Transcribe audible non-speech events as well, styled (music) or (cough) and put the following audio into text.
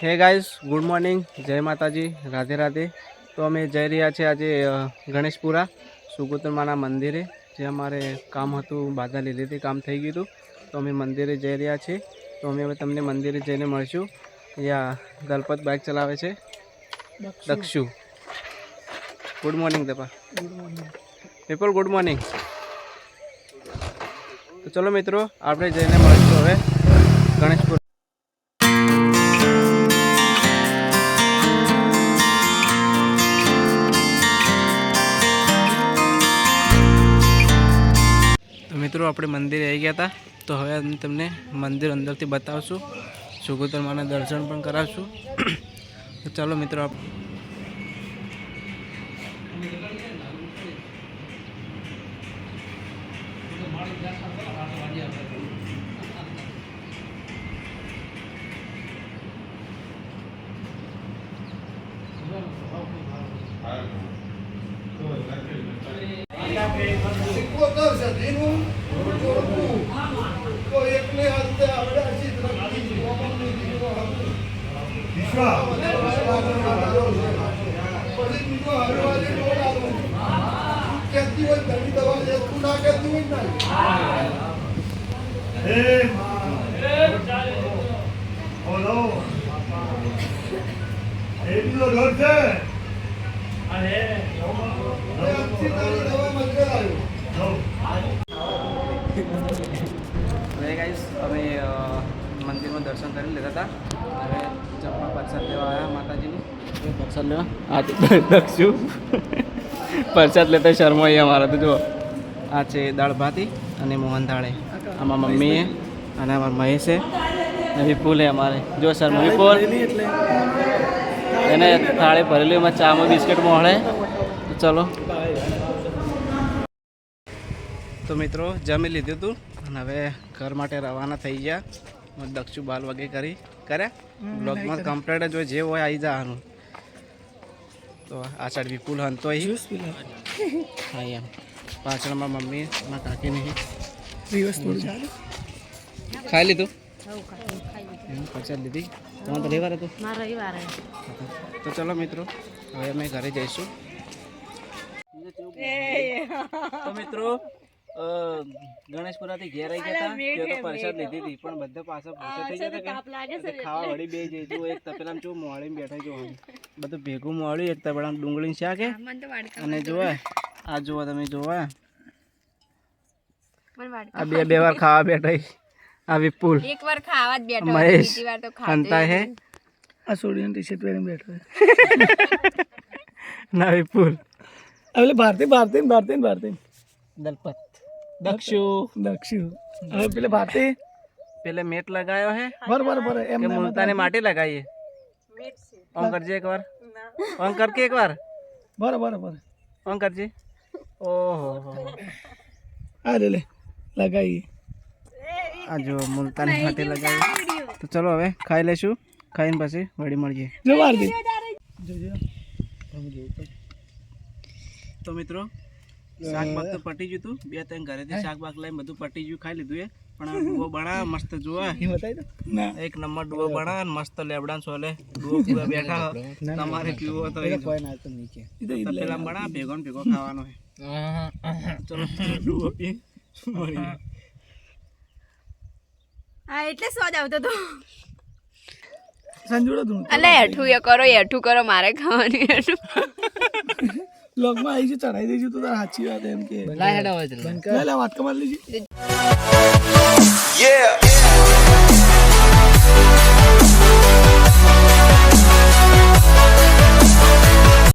Hey guys good morning જય માતાજી. રાધે રાધે. તો અમે જઈ રહ્યા છીએ આજે ગણેશપુરા સુગોતરમાના મંદિરે જે અમારે કામ હતું બાધા લીધી હતી કામ થઈ ગયું હતું. તો અમે મંદિરે જઈ રહ્યા છીએ. તો અમે હવે તમને મંદિરે જઈને મળશું. અહીંયા દલપત બાઇક ચલાવે છે. દક્ષુ. ગુડ મોર્નિંગ દપા. પીપલ ગુડ મોર્નિંગ તો ચલો મિત્રો આપણે જઈને મળીશું હવે ગણેશપુર. આપણે મંદિરે આવી ગયા હતા તો હવે તમને મંદિર અંદરથી બતાવશું. સુગોતર માના દર્શન પણ કરાવશું. (clears throat) તો ચાલો મિત્રો આપ ચોરકું. તો એકને હસ્તે આપણે અસીત રાખી ગોપાલની દીકરો હતો. પછી બીજો હરવાજી બોલાવો. કહેતી હોય ધણી દવા લે, તું ના કહેતી હોય ને ના. હવે અક્ષિતાની દવા મંદિર આવ્યો. હવે ગાઈસ અમે અ, મંદિરમાં દર્શન કરી લીધા હતા. હવે જમવા પ્રસાદ લેવા આવ્યા માતાજીનું. પ્રસાદ લેવા? આ દક્ષુ. પ્રસાદ લેતા શર્મા અમારા તો જુઓ. આ છે દાળ ભાતી અને મોહન દાળે. આમાં મમ્મીએ અને અમારા મહેશે. અને વિપુલે અમારે. જો શર્મા વિપુલ. એને થાળી ભરેલી એમાં ચામાં બિસ્કિટ મોહળે. તો ચલો. તો મિત્રો જમી લીધું હતું અને હવે ઘર માટે રવાના થઈ ગયા. દક્ષુ બાલ વગે કરી. કર્યા બ્લોગમાં કમ્પ્લેટ જ હોય જે હોય આવી જવાનું. તો આ સાઈડ વિપુલ હંતો હા એમ. પાછળમાં મમ્મી મારા કાકી નહીં. ખાઈ લીધું? એમ દીધી. લીધી તમારે તો રવિવાર હતું? મારો તો ચલો મિત્રો હવે અમે ઘરે જઈશું. તો મિત્રો અ, ગણેશપુરાથી ઘેર આવી ગયા હતા ત્યાં તો પ્રસાદ લીધી હતી પણ બધા પાછા પાછા થઈ ગયા હતા કે એટલે ખાવા વળી બે જઈ જો એક તપેલામાં જો મોળી બેઠા જો બધું ભેગું મળ્યું એક તપેલામાં ડુંગળી શાક હે અને જોવા આ જોવા તમે જોવા. આ બે બે વાર ખાવા બેઠા ઈ. આ વિપુલ. એક વાર ખાવા જ બેઠો મહેશ બીજી વાર તો ખાતે અંતા હે? આ સોડિયન ટી શર્ટ પહેરીને બેઠો છે. (laughs) ના વિપુલ. આ પેલે ભારતી ભારતી ને ભારતી ને ભારતી દલપત. દક્ષુ દક્ષિણ હવે પેલે ભારતી પેલે મેટ લગાયો હે બર બર બર એમ કે મુલતાને માટી લગાવીએ ઓમ કરજે એકવાર ઓમ કર કે એકવાર બર બર બર ઓમ કરજે ઓહો આ લે લે લગાઈએ આ જો મુલતાની માટી લગાવી તો ચલો હવે ખાઈ લેશું ખાઈને પછી વળી મળીએ જો ભારતી જોજો તો મિત્રો શાક બાક તો પટી ગયું તું. બે ત્રણ ઘરેથી શાક બાક લઈને બધું પટી ગયું ખાઈ લીધું એ. પણ આ ડુઓ બના મસ્ત જોવા એક નંબર ડુઓ બના મસ્ત લેબડા સોલે ડુઓ પૂરા બેઠા તમારે પીવો તો એ પેલા બણા ભેગો ને ભેગો ખાવાનો હે. ચલો. ડુઓ પી. હા એટલે સ્વાદ આવતો તો. સંજોડો તું. અલે એઠું એ કરો એઠું કરો મારે ખાવાની એઠું લોગમાં આવી છે ચડાઈ દઈશું તો તારા સાચી વાત એમ કે. લા હેડા વાત લે વાત કમાલ લીજી.